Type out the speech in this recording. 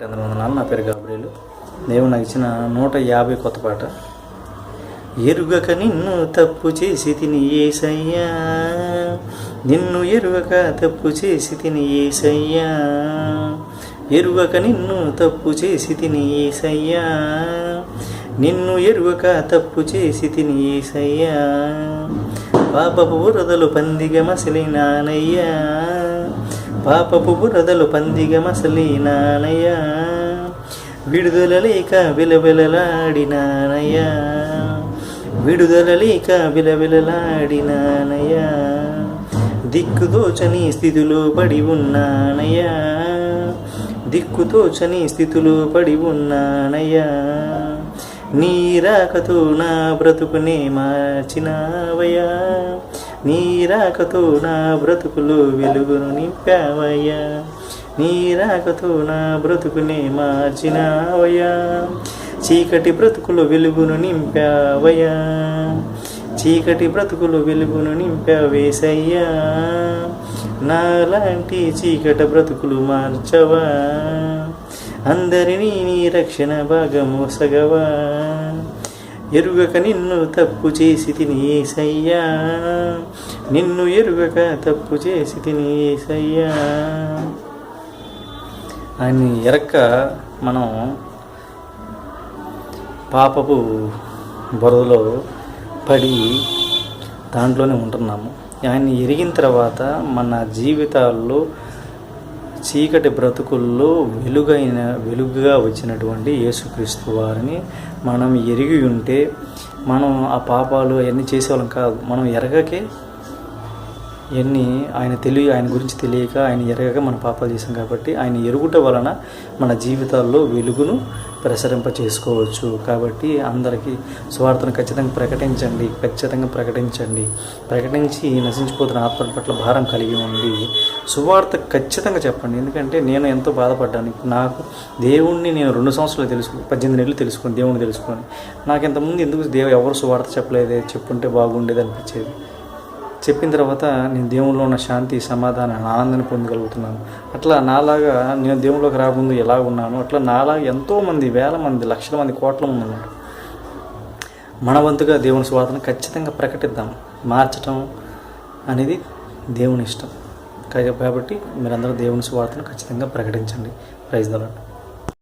రెండు వందనాలు నా పేరు గాబ్రేలు. దేవుడు నాకు ఇచ్చిన నూట యాభై కొత్త పాట. ఎరుగక నిన్ను తప్పు చేసి తిని ఏసయ్యా నిన్ను ఎరుగక తప్పు చేసి తిని ఏసయ్యా ఎరుగక నిన్ను తప్పు చేసి తిని ఏసయ్యా నిన్ను ఎరుగక తప్పు చేసి తిని ఏసయ్యా పాపపు వరదలు పందిగ మసిలినానయ్యా. పాపపు బురదలు పందిగ మసలి మసలినానయ్యా విడుదల లేక విలవిలలాడినానయ్యా. విడుదల లేక విలవిలలాడినానయ్యా. దిక్కుతోచని స్థితిలో పడి ఉన్నానయ్యా. దిక్కుతోచని స్థితిలో పడి ఉన్నానయ్యా. నీ రాకతో నా బ్రతుకునే మార్చినావయ్యా. నీ రాకతో నా బ్రతుకులు వెలుగును నింపావయ్యా. నీ రాకతో నా బ్రతుకునే మార్చినావయ్యా. చీకటి బ్రతుకులు వెలుగును నింపావయ్యా. చీకటి బ్రతుకులు వెలుగును నింపావేసయ్యా. నాలాంటి చీకట బ్రతుకులు మార్చవా. అందరినీ నీ రక్షణ భాగము సగవా ఎరుగక నిన్ను తప్పు చేసి తినేసయ్యా నిన్ను ఎరుగక తప్పు చేసి తిని ఏసయ్యా. అని ఎరక్క మనం పాపపు బురదలో పడి దాంట్లోనే ఉంటున్నాము. ఆయన్ని ఎరిగిన తర్వాత మన జీవితాల్లో చీకటి బ్రతుకుల్లో వెలుగైన వెలుగుగా వచ్చినటువంటి యేసుక్రీస్తు వారిని మనం ఎరిగి ఉంటే మనం ఆ పాపాలు అవన్నీ చేసేవాళ్ళం కాదు మనం ఎరగకే ఎన్ని ఆయన తెలియ ఆయన గురించి తెలియక ఆయన ఎరగక మన పాపాలు చేసాం కాబట్టి ఆయన ఎరుగుట వలన మన జీవితాల్లో వెలుగును ప్రసరింప చేసుకోవచ్చు. కాబట్టి అందరికీ స్వార్థను ఖచ్చితంగా ప్రకటించండి. ఖచ్చితంగా ప్రకటించండి. ప్రకటించి నశించిపోతున్న ఆత్మల పట్ల భారం కలిగి ఉండి సువార్త ఖచ్చితంగా చెప్పండి. ఎందుకంటే నేను ఎంతో బాధపడ్డాను. నాకు దేవుణ్ణి నేను రెండు సంవత్సరాలు తెలుసు పద్దెనిమిది నెలలు తెలుసుకుని దేవుణ్ణి తెలుసుకొని నాకు ఇంతకుముందు ఎందుకు దేవు ఎవరు సువార్త చెప్పలేదే చెప్పుంటే బాగుండేది అనిపించేది. చెప్పిన తర్వాత నేను దేవుల్లో ఉన్న శాంతి సమాధానాన్ని ఆనందాన్ని పొందగలుగుతున్నాను. అట్లా నాలాగా నేను దేవుళ్ళలోకి రాకముందు ఎలా ఉన్నాను అట్లా నాలాగా ఎంతోమంది వేల మంది లక్షల మంది కోట్ల మంది ఉన్నారు. మన వంతుగా దేవుని స్వార్థను ఖచ్చితంగా ప్రకటిద్దాం. మార్చటం అనేది దేవుని ఇష్టం. కాబట్టి మీరందరూ దేవుని స్వార్థను ఖచ్చితంగా ప్రకటించండి. ప్రైజ్ దలాట్